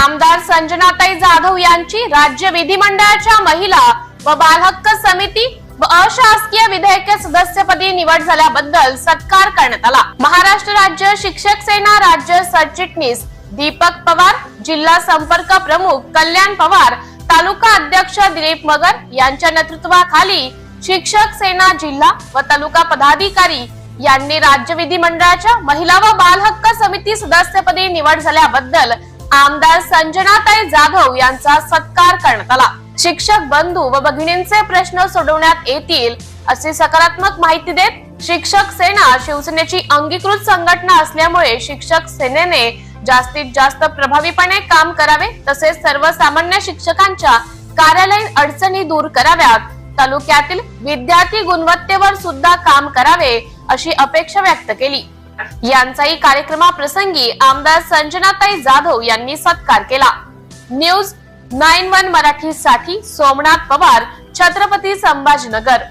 आमदार संजनाताई जाधव यांची राज्य विधिमंडळाच्या महिला व बालहक्क समिती व अशासकीय विधेयक सदस्यपदी निवड झाल्याबद्दल सत्कार करण्यात आला. महाराष्ट्र राज्य शिक्षक सेना राज्य सरचिटणीस दीपक पवार जिल्हा संपर्क प्रमुख कल्याण पवार तालुका अध्यक्ष दिलीप मगर यांच्या नेतृत्वाखाली शिक्षक सेना जिल्हा व तालुका पदाधिकारी यांनी राज्य विधिमंडळाच्या महिला व बाल हक्क समिती सदस्यपदी निवड झाल्याबद्दल आमदार संजनाताई जाधव यांचा सत्कार करण्यात आला. शिक्षक बंधू व भगिनींचे प्रश्न सोडवण्यात येतील अशी सकारात्मक माहिती देत शिक्षक सेना शिवसेनेची अंगीकृत संघटना असल्यामुळे शिक्षक सेनेने जास्तीत जास्त प्रभावीपणे काम करावे तसेच सर्वसामान्य शिक्षकांच्या कार्यालयीन अडचणी दूर कराव्यात. तालुक्यातील विद्यार्थी गुणवत्तेवर सुद्धा काम करावे अशी अपेक्षा व्यक्त केली. यांचाही कार्यक्रमाप्रसंगी आमदार संजनाताई जाधव यांनी सत्कार केला. न्यूज नाईन वन मराठी साठी सोमनाथ पवार छत्रपती संभाजीनगर.